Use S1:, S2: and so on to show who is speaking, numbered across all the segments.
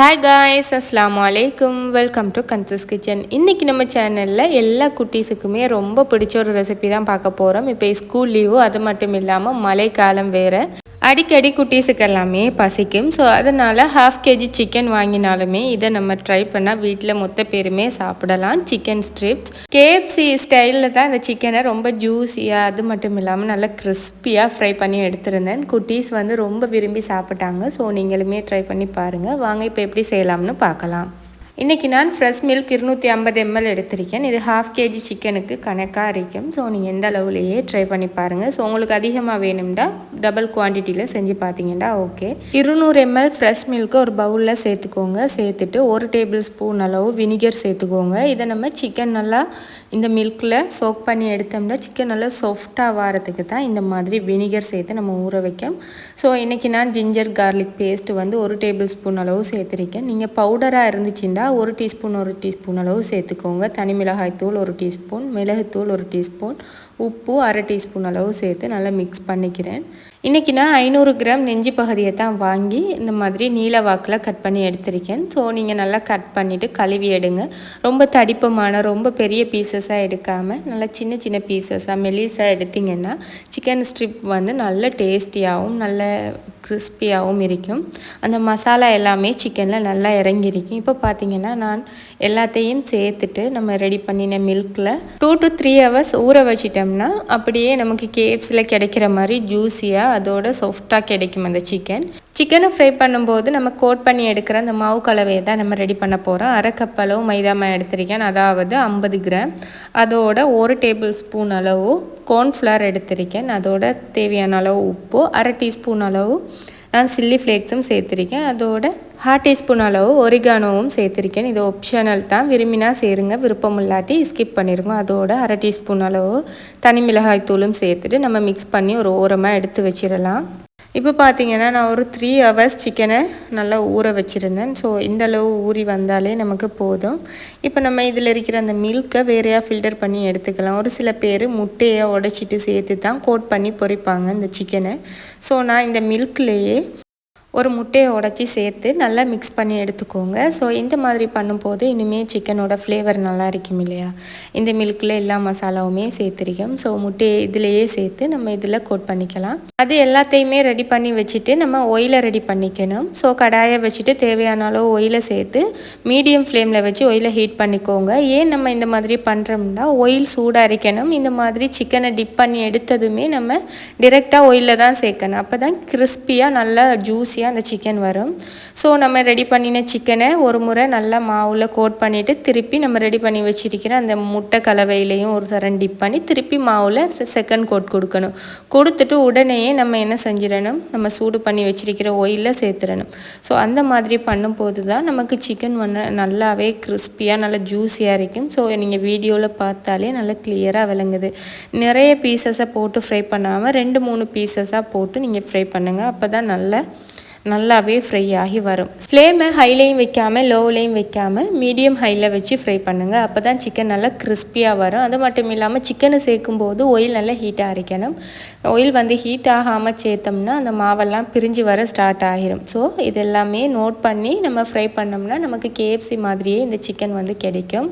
S1: Hi guys அஸ்லாம் வலைக்கும் welcome to guns kitchen இன்றைக்கி நம்ம சேனலில் எல்லா குட்டீஸுக்குமே ரொம்ப பிடிச்ச ஒரு ரெசிபி தான் பார்க்க போகிறோம் இப்போ ஸ்கூல் லீவு அது மட்டும் இல்லாமல் மழைக்காலம் வேறு. அடிக்கடி குட்டீஸுக்கு எல்லாமே பசிக்கும். ஸோ அதனால் ஹாஃப் கேஜி சிக்கன் வாங்கினாலுமே இதை நம்ம ட்ரை பண்ணால் வீட்டில் மொத்த பேருமே சாப்பிடலாம். சிக்கன் ஸ்ட்ரிப்ஸ் கேஎஃப்சி ஸ்டைலில் தான் இந்த சிக்கனை ரொம்ப ஜூஸியாக அது மட்டும் இல்லாமல் நல்லா கிறிஸ்பியாக ஃப்ரை பண்ணி எடுத்திருந்தேன். குட்டீஸ் வந்து ரொம்ப விரும்பி சாப்பிட்டாங்க. ஸோ நீங்களுமே ட்ரை பண்ணி பாருங்கள் வாங்க இப்போ எப்படி செய்யலாம்னு பார்க்கலாம். இன்றைக்கி நான் ஃப்ரெஷ் மில்க் இருநூற்றி ஐம்பது எம்எல் எடுத்திருக்கேன். இது ஹாஃப் கேஜி சிக்கனுக்கு கணக்காக இருக்கும். ஸோ நீங்கள் எந்த அளவுலேயே ட்ரை பண்ணி பாருங்கள் ஸோ உங்களுக்கு அதிகமாக வேணும்டா டபுள் குவான்டிட்டியில் செஞ்சு பார்த்தீங்கன்னா ஓகே இருநூறு எம்எல் ஃப்ரெஷ் மில்க்கு ஒரு பவுலில் சேர்த்துக்கோங்க. சேர்த்துட்டு ஒரு டேபிள் ஸ்பூன் அளவு வினிகர் சேர்த்துக்கோங்க. இதை நம்ம சிக்கன் நல்லா இந்த மில்கில் சோக் பண்ணி எடுத்தோம்னா சிக்கன் நல்லா சாஃப்டாக வாரத்துக்கு தான் இந்த மாதிரி வினிகர் சேர்த்து நம்ம ஊற வைக்கோம். ஸோ இன்றைக்கி நான் ஜிஞ்சர் கார்லிக் பேஸ்ட் வந்து ஒரு டேபிள் ஸ்பூன் அளவு சேர்த்துருக்கேன். நீங்கள் பவுடராக இருந்துச்சுன்னா ஒரு டீஸ்பூன் ஒரு டீஸ்பூன் அளவு சேர்த்துக்கோங்க. தனி மிளகாய் தூள் ஒரு டீஸ்பூன் மிளகுத்தூள் ஒரு டீஸ்பூன் உப்பு அரை டீஸ்பூன் அளவு சேர்த்து நல்லா மிக்ஸ் பண்ணிக்கிறேன். இன்றைக்கி நான் ஐநூறு கிராம் நெஞ்சு பகுதியை தான் வாங்கி இந்த மாதிரி நீல வாக்கில் கட் பண்ணி எடுத்திருக்கேன். ஸோ நீங்கள் நல்லா கட் பண்ணிவிட்டு கழுவி எடுங்க. ரொம்ப தடிப்பமான ரொம்ப பெரிய பீசஸாக எடுக்காமல் நல்லா சின்ன சின்ன பீசஸாக மெலிசாக எடுத்திங்கன்னா சிக்கன் ஸ்ட்ரிப் வந்து நல்ல டேஸ்டியாகவும் நல்ல கிறிஸ்பியாகவும் இருக்கும். அந்த மசாலா எல்லாமே சிக்கனில் நல்லா இறங்கியிருக்கும். இப்போ பார்த்தீங்கன்னா நான் எல்லாத்தையும் சேர்த்துட்டு நம்ம ரெடி பண்ணின மில்கில் டூ டு த்ரீ ஹவர்ஸ் ஊற வச்சிட்டோம்னா அப்படியே நமக்கு கேப்ஸில் கிடைக்கிற மாதிரி ஜூஸியாக அதோட சாஃப்டாக கிடைக்கும் அந்த சிக்கன் சிக்கனை ஃப்ரை பண்ணும்போது நம்ம கோட் பண்ணி எடுக்கிற அந்த மாவு கலவையை தான் நம்ம ரெடி பண்ண போகிறோம் அரை கப் அளவு மைதா எடுத்திருக்கேன். அதாவது ஐம்பது கிராம் அதோட ஒரு டேபிள் ஸ்பூன் அளவு கார்ன்ஃப்ளவர் எடுத்திருக்கேன். அதோட தேவையான அளவு உப்பு அரை டீஸ்பூன் அளவு நான் சில்லி ஃப்ளேக்ஸும் சேர்த்துருக்கேன். அதோட ஹாஃப் டீஸ்பூன் அளவு ஒரிகானோவும் சேர்த்துருக்கேன். இது ஆப்ஷனல் தான். விரும்பினா சேருங்க. விருப்பம் இல்லாட்டி ஸ்கிப் பண்ணிடுங்க அதோட அரை டீஸ்பூன் அளவு தனி மிளகாய் தூளும் சேர்த்துட்டு நம்ம மிக்ஸ் பண்ணி ஒரு ஓரமாக எடுத்து வச்சிடலாம். இப்போ பார்த்தீங்கன்னா நான் ஒரு த்ரீ ஹவர்ஸ் சிக்கனை நல்லா ஊற வச்சுருந்தேன். ஸோ இந்தளவு ஊறி வந்தாலே நமக்கு போதும். இப்போ நம்ம இதில் இருக்கிற அந்த மில்கை வேறையாக ஃபில்டர் பண்ணி எடுத்துக்கலாம். ஒரு சில பேர் முட்டையை உடைச்சிட்டு சேர்த்து தான் கோட் பண்ணி பொரிப்பாங்க இந்த சிக்கனை ஸோ நான் இந்த மில்க்லேயே ஒரு முட்டையை உடச்சி சேர்த்து நல்லா மிக்ஸ் பண்ணி எடுத்துக்கோங்க. ஸோ இந்த மாதிரி பண்ணும்போது இனிமேல் சிக்கனோட ஃப்ளேவர் நல்லா இருக்கும் இல்லையா? இந்த மில்கில் எல்லா மசாலாவுமே சேர்த்துருக்கோம். ஸோ முட்டையை இதிலையே சேர்த்து நம்ம இதில் கோட் பண்ணிக்கலாம். அது எல்லாத்தையுமே ரெடி பண்ணி வச்சுட்டு நம்ம ஒயிலை ரெடி பண்ணிக்கணும். ஸோ கடாயை வச்சுட்டு தேவையான அளவு ஒயிலை சேர்த்து மீடியம் ஃப்ளேமில் வச்சு ஒயிலை ஹீட் பண்ணிக்கோங்க. ஏன் நம்ம இந்த மாதிரி பண்ணுறோம்னா ஒயில் சூடாக அரைக்கணும் இந்த மாதிரி சிக்கனை டிப் பண்ணி எடுத்ததுமே நம்ம டிரெக்டாக ஒயிலில் தான் சேர்க்கணும். அப்போ தான் கிறிஸ்பியாக நல்லா ஜூஸி ஈஸியாக அந்த சிக்கன் வரும். ஸோ நம்ம ரெடி பண்ணின சிக்கனை ஒரு முறை நல்லா மாவில் கோட் பண்ணிவிட்டு திருப்பி நம்ம ரெடி பண்ணி வச்சிருக்கிற அந்த முட்டை கலவையிலையும் ஒரு தரம் டிப் பண்ணி திருப்பி மாவில் செகண்ட் கோட் கொடுக்கணும். கொடுத்துட்டு உடனேயே நம்ம என்ன செஞ்சிடணும்? நம்ம சூடு பண்ணி வச்சிருக்கிற ஒயிலில் சேர்த்துடணும். ஸோ அந்த மாதிரி பண்ணும்போது தான் நமக்கு சிக்கன் வந்து நல்லாவே கிறிஸ்பியாக நல்லா ஜூஸியாக இருக்கும். ஸோ நீங்கள் வீடியோவில் பார்த்தாலே நல்லா கிளியராக விளங்குது. நிறைய பீசஸை போட்டு ஃப்ரை பண்ணாமல் ரெண்டு மூணு பீசஸாக போட்டு நீங்கள் ஃப்ரை பண்ணுங்கள் அப்போ தான் நல்லா நல்லாவே ஃப்ரை ஆகி வரும். ஃப்ளேமை ஹைலையும் வைக்காமல் லோவிலையும் வைக்காமல் மீடியம் ஹையில் வச்சு ஃப்ரை பண்ணுங்கள் அப்போ தான் சிக்கன் நல்லா கிறிஸ்பியாக வரும். அது மட்டும் இல்லாமல் சிக்கனை சேர்க்கும் போது ஒயில் நல்லா ஹீட்டாக அரைக்கணும். ஒயில் வந்து ஹீட் ஆகாமல் சேர்த்தோம்னா அந்த மாவெல்லாம் பிரிஞ்சு வர ஸ்டார்ட் ஆகிரும். ஸோ இதெல்லாமே நோட் பண்ணி நம்ம ஃப்ரை பண்ணோம்னா நமக்கு கேஎஃப்சி மாதிரியே இந்த சிக்கன் வந்து கிடைக்கும்.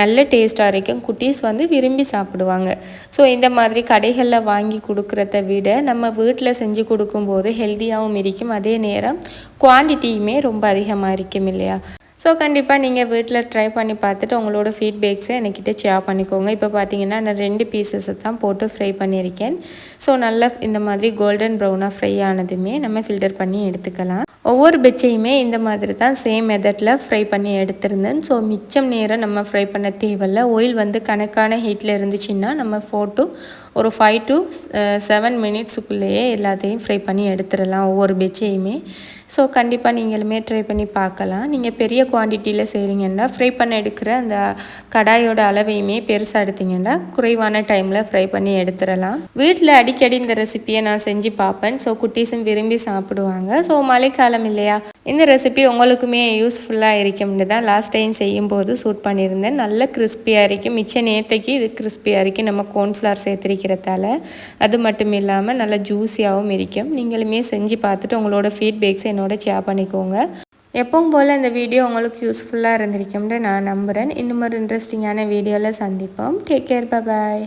S1: நல்ல டேஸ்ட்டாக இருக்கும் குட்டீஸ் வந்து விரும்பி சாப்பிடுவாங்க. ஸோ இந்த மாதிரி கடைகளில் வாங்கி கொடுக்குறத விட நம்ம வீட்டில் செஞ்சு கொடுக்கும்போது ஹெல்த்தியாகவும் இருக்கும். அதே நேரம் நேரம் குவான்டிட்டியுமே ரொம்ப அதிகமாக இருக்கும் இல்லையா? ஸோ கண்டிப்பாக நீங்கள் வீட்டில் ட்ரை பண்ணி பார்த்துட்டு உங்களோட ஃபீட்பேக்ஸை என்கிட்ட ஷேர் பண்ணிக்கோங்க. இப்போ பார்த்தீங்கன்னா நான் ரெண்டு பீசஸை தான் போட்டு ஃப்ரை பண்ணியிருக்கேன். ஸோ நல்லா இந்த மாதிரி கோல்டன் ப்ரௌனாக ஃப்ரை ஆனதுமே நம்ம ஃபில்டர் பண்ணி எடுத்துக்கலாம். ஒவ்வொரு பெச்சையுமே இந்த மாதிரி தான் சேம் மெத்தடில் ஃப்ரை பண்ணி எடுத்திருந்தேன். ஸோ மிச்சம் நேரம் நம்ம ஃப்ரை பண்ண தேவையில்ல. ஆயில் வந்து கணக்கான ஹீட்டில் இருந்துச்சுன்னா நம்ம ஃபோர் ஒரு ஃபைவ் டு செவன் மினிட்ஸுக்குள்ளேயே எல்லாத்தையும் ஃப்ரை பண்ணி எடுத்துடலாம். ஒவ்வொரு பெச்சையுமே ஸோ கண்டிப்பாக நீங்களுமே ட்ரை பண்ணி பார்க்கலாம். நீங்கள் பெரிய குவான்டிட்டியில் செய்கிறீங்கன்னா ஃப்ரை பண்ண எடுக்கிற அந்த கடாயோட அளவையுமே பெருசாக எடுத்தீங்கன்னா குறைவான டைமில் ஃப்ரை பண்ணி எடுத்துடலாம். வீட்டில் அடிக்கடி இந்த ரெசிப்பியை நான் செஞ்சு பார்ப்பேன். ஸோ குட்டீஸும் விரும்பி சாப்பிடுவாங்க. ஸோ மழைக்காலம் இல்லையா? இந்த ரெசிபி உங்களுக்குமே யூஸ்ஃபுல்லாக இருக்கும்னு தான் லாஸ்ட் டைம் செய்யும்போது சூட் பண்ணியிருந்தேன். நல்ல கிறிஸ்பியாக இருக்கும் மிச்ச நேரத்தைக்கு இது கிறிஸ்பியாக இருக்கும் நம்ம கோன்ஃப்ளவர் சேர்த்துருக்கிறதால. அது மட்டும் இல்லாமல் நல்லா ஜூஸியாகவும் இருக்கும். நீங்களுமே செஞ்சு பார்த்துட்டு உங்களோட ஃபீட்பேக்ஸை என்னோட ஷேர் பண்ணிக்கோங்க. எப்பவும் போல் இந்த வீடியோ உங்களுக்கு யூஸ்ஃபுல்லாக இருந்திருக்கும்னு நான் நம்புகிறேன் இன்னும் ஒரு இன்ட்ரெஸ்டிங்கான வீடியோவில் சந்திப்போம். Take care bye